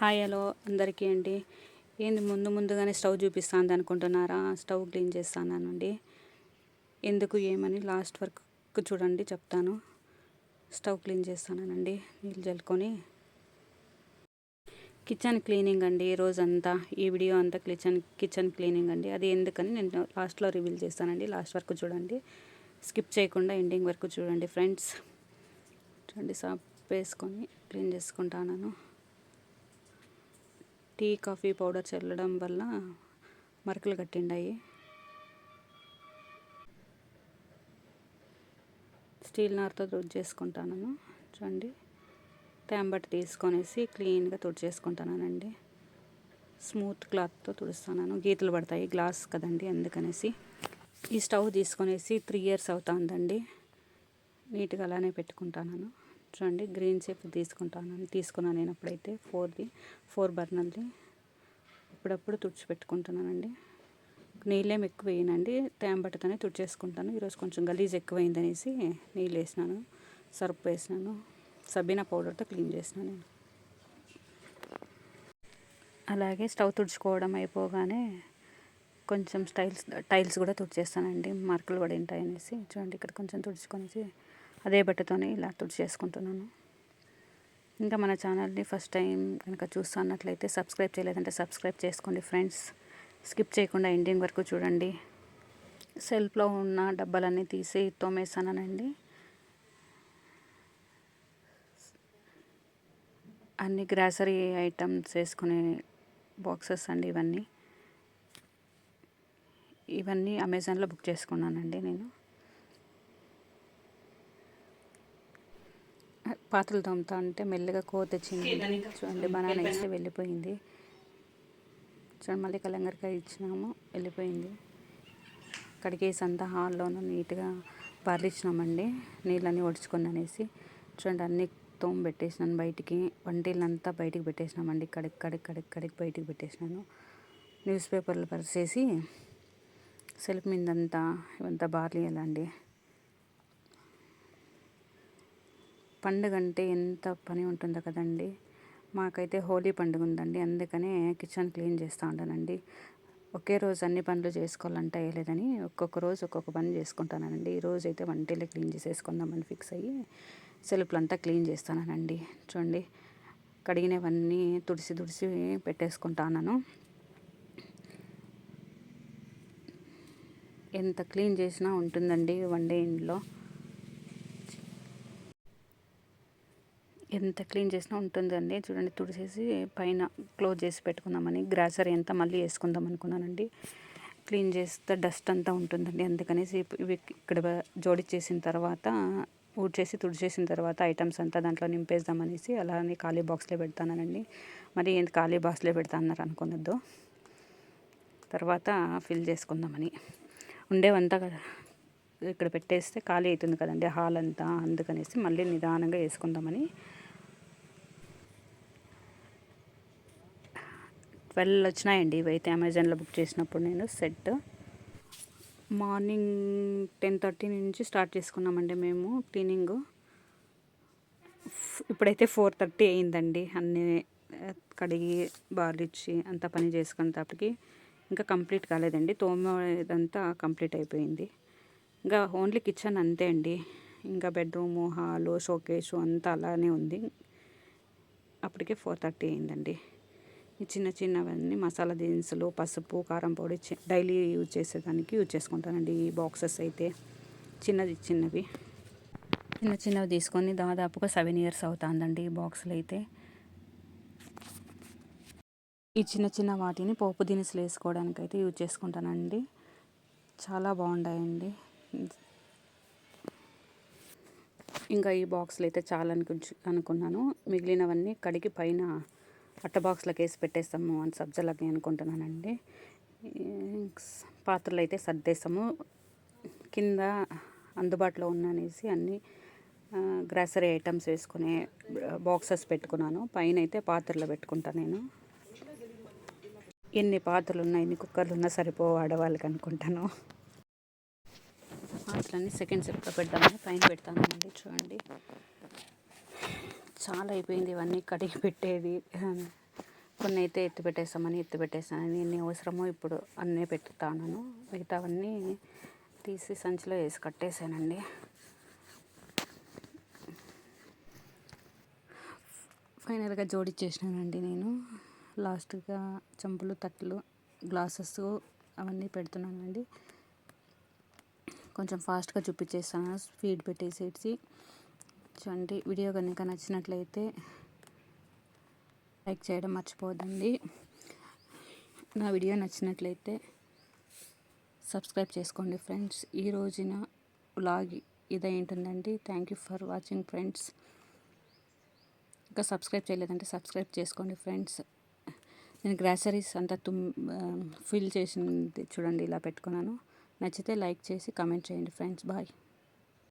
Hi hello అందరికీ అండి. ఏంది ముందు ముందుగానే స్టవ్ చూపిస్తాను అనుకుంటున్నారా? స్టవ్ క్లీన్ చేస్తానండి ఎందుకు ఏమని లాస్ట్ వరకు చూడండి చెప్తాను. స్టవ్ క్లీన్ చేస్తానండి నీళ్ళు చల్లుకొని కిచెన్ క్లీనింగ్ అండి రోజంతా. ఈ వీడియో అంతా కిచెన్ కిచెన్ క్లీనింగ్ అండి. అది ఎందుకని నేను లాస్ట్లో రివీల్ చేస్తానండి. లాస్ట్ వరకు చూడండి. స్కిప్ చేయకుండా ఎండింగ్ వరకు చూడండి ఫ్రెండ్స్. చూడండి సాప్ వేసుకొని క్లీన్ చేసుకుంటాను. టీ కాఫీ పౌడర్ చల్లడం వల్ల మరకలు కట్టిండాయి. స్టీల్ నార్తో తుడిచేసుకుంటాను చూడండి. తేంబట్టి తీసుకొనేసి క్లీన్గా తుడిచేసుకుంటానండి స్మూత్ క్లాత్తో తుడుస్తాను గీతలు పడతాయి. గ్లాస్ కదండి అందుకనేసి. ఈ స్టవ్ తీసుకొనేసి త్రీ ఇయర్స్ అవుతుందండి. నీట్గా అలానే పెట్టుకుంటాను చూడండి గ్రీన్ షేప్ తీసుకుంటాను. తీసుకున్నాను నేను అప్పుడైతే ఫోర్ది ఫోర్ బర్నర్ది. అప్పుడప్పుడు తుడిచిపెట్టుకుంటున్నానండి నీళ్ళేం ఎక్కువ వేయనండి. తేంబట్టతోనే తుడిచేసుకుంటాను. ఈరోజు కొంచెం గలీజ్ ఎక్కువైందనేసి నీళ్ళు వేసినాను. సర్ఫ్ వేసినాను. సబీనా పౌడర్తో క్లీన్ చేసినాను నేను. అలాగే స్టవ్ తుడుచుకోవడం అయిపోగానే కొంచెం స్టైల్స్ టైల్స్ కూడా తుడిచేస్తానండి. మార్కులు పడి ఉంటాయి అనేసి చూడండి ఇక్కడ కొంచెం తుడుచుకొనేసి అదే బట్టతోనే ఇలా తుడిచి చేసుకుంటున్నాను. ఇంకా మన ఛానల్ని ఫస్ట్ టైం కనుక చూస్తున్నట్లయితే సబ్స్క్రైబ్ చేయలేదంటే సబ్స్క్రైబ్ చేసుకోండి ఫ్రెండ్స్. స్కిప్ చేయకుండా ఎండింగ్ వరకు చూడండి. సెల్ఫ్లో ఉన్న డబ్బాలన్నీ తీసి తోమేసానండి అన్ని గ్రాసరీ ఐటమ్స్ వేసుకునే బాక్సెస్ అండి ఇవన్నీ. ఇవన్నీ అమెజాన్లో బుక్ చేసుకున్నానండి నేను. పాత్రలు తోముతా అంటే మెల్లగా కో తెచ్చింది. చూడండి బనానా ఇస్తే వెళ్ళిపోయింది. చూడండి మళ్ళీ కలంగరకాయ ఇచ్చినాము వెళ్ళిపోయింది. కడిగేసి అంతా హాల్లోనూ నీట్గా పార్లిచ్చినామండి నీళ్ళన్నీ ఒడుచుకొని అనేసి. చూడండి అన్ని తోమ పెట్టేసినాను బయటికి వంటీలంతా బయటికి పెట్టేసినామండి కడికి కడికి కడికి కడికి బయటికి పెట్టేసినాను. న్యూస్ పేపర్లు పరిచేసి సెల్ఫ్ మీదంతా ఇవంతా బార్లీ అండి పండుగ అంటే ఎంత పని ఉంటుందో కదండి. మాకైతే హోలీ పండుగ ఉందండి. అందుకనే కిచెన్ క్లీన్ చేస్తూ ఉంటానండి. ఒకే రోజు అన్ని పనులు చేసుకోవాలంటే అయ్యలేదని ఒక్కొక్క రోజు ఒక్కొక్క పని చేసుకుంటానండి. ఈ అయితే వంటలే క్లీన్ చేసేసుకుందామని ఫిక్స్ అయ్యి సెల్ఫ్లంతా క్లీన్ చేస్తానండి చూడండి కడిగినవన్నీ తుడిసి తుడిసి పెట్టేసుకుంటాను ఎంత క్లీన్ చేసినా ఉంటుందండి వండే ఇంట్లో. ఎంత క్లీన్ చేసినా ఉంటుందండి. చూడండి తుడిచేసి పైన క్లోజ్ చేసి పెట్టుకుందామని గ్రాసర్ ఎంత మళ్ళీ వేసుకుందాం అనుకున్నానండి. క్లీన్ చేస్తే డస్ట్ అంతా ఉంటుందండి. అందుకనేసి ఇవి ఇక్కడ జోడిచ్చేసిన తర్వాత ఊడ్చేసి తుడిచేసిన తర్వాత ఐటమ్స్ అంతా దాంట్లో నింపేద్దామనేసి అలానే ఖాళీ బాక్స్లో పెడతానండి మరి ఏంటి ఖాళీ బాక్స్లో పెడతా అన్నారు అనుకున్నద్దు తర్వాత ఫిల్ చేసుకుందామని. ఉండేవంతా ఇక్కడ పెట్టేస్తే ఖాళీ అవుతుంది కదండి హాల్ అంతా. అందుకనేసి మళ్ళీ నిదానంగా వేసుకుందామని ట్వెల్వ్ వచ్చినాయండి ఇవైతే అమెజాన్లో బుక్ చేసినప్పుడు నేను సెట్. మార్నింగ్ టెన్ థర్టీ నుంచి స్టార్ట్ చేసుకున్నామండి మేము క్లీనింగ్. ఇప్పుడైతే ఫోర్ థర్టీ అయిందండి. అన్నీ కడిగి బార్లిచ్చి అంతా పని చేసుకునేటప్పటికి ఇంకా కంప్లీట్ కాలేదండి. తోమేదంతా కంప్లీట్ అయిపోయింది. ఇంకా ఓన్లీ కిచెన్ అంతే అండి. ఇంకా బెడ్రూము హాలు షోకేసు అంతా అలానే ఉంది. అప్పటికే ఫోర్ థర్టీ అయిందండి. ఈ చిన్న చిన్నవన్నీ మసాలా దినుసులు పసుపు కారం పొడి డైలీ యూజ్ చేసేదానికి యూజ్ చేసుకుంటానండి. ఈ బాక్సెస్ అయితే చిన్నది చిన్నవి. చిన్న చిన్నవి తీసుకొని దాదాపుగా సెవెన్ ఇయర్స్ అవుతుందండి ఈ బాక్సులు అయితే. ఈ చిన్న చిన్న వాటిని పోపు దినుసులు వేసుకోవడానికి అయితే యూజ్ చేసుకుంటానండి. చాలా బాగుంటాయండి. ఇంకా ఈ బాక్స్లు అయితే చాలా అనుకు అనుకున్నాను. మిగిలినవన్నీ కడిగి పైన అట్ట బాక్స్లోకి వేసి పెట్టేస్తాము అని సబ్జలకి అనుకుంటున్నానండి. పాత్రలు అయితే సర్దేస్తాము. కింద అందుబాటులో ఉన్నానేసి అన్నీ గ్రాసరీ ఐటమ్స్ వేసుకునే బాక్సెస్ పెట్టుకున్నాను. పైన అయితే పాత్రలు పెట్టుకుంటాను నేను. ఎన్ని పాత్రలు ఉన్నాయి? ఎన్ని కుక్కర్లు ఉన్నా సరిపో ఆడవాళ్ళకి అనుకుంటాను. పాత్రలన్నీ సెకండ్ సెప్ట్లో పెడతామని పైన పెడతాను అండి. చూడండి. చాలా అయిపోయింది ఇవన్నీ కడిగి పెట్టేది. కొన్ని అయితే ఎత్తి పెట్టేస్తామని ఎత్తి పెట్టేస్తానని ఎన్ని అవసరమో ఇప్పుడు అన్నీ పెట్టుతాను మిగతావన్నీ తీసి సంచిలో వేసి కట్టేసానండి. ఫైనల్గా జోడిచ్చేసినానండి నేను. లాస్ట్గా చెంపులు తట్లు గ్లాసెస్ అవన్నీ పెడుతున్నానండి. కొంచెం ఫాస్ట్గా చూపించేస్తాను. స్పీడ్ పెట్టేసేసి చూడండి వీడియో కనుక నచ్చినట్లయితే లైక్ చేయడం మర్చిపోదండి నా వీడియో నచ్చినట్లయితే సబ్స్క్రైబ్ చేసుకోండి ఫ్రెండ్స్. ఈ రోజున వ్లాగ్ ఇదే thank you for watching friends ఇంకా సబ్స్క్రైబ్ చేయలేదంటే సబ్స్క్రైబ్ చేసుకోండి ఫ్రెండ్స్. నేను గ్రాసరీస్ అంతా తుమ్ ఫిల్ చేసింది చూడండి ఇలా పెట్టుకున్నాను. నచ్చితే లైక్ చేసి కామెంట్ చేయండి ఫ్రెండ్స్. బాయ్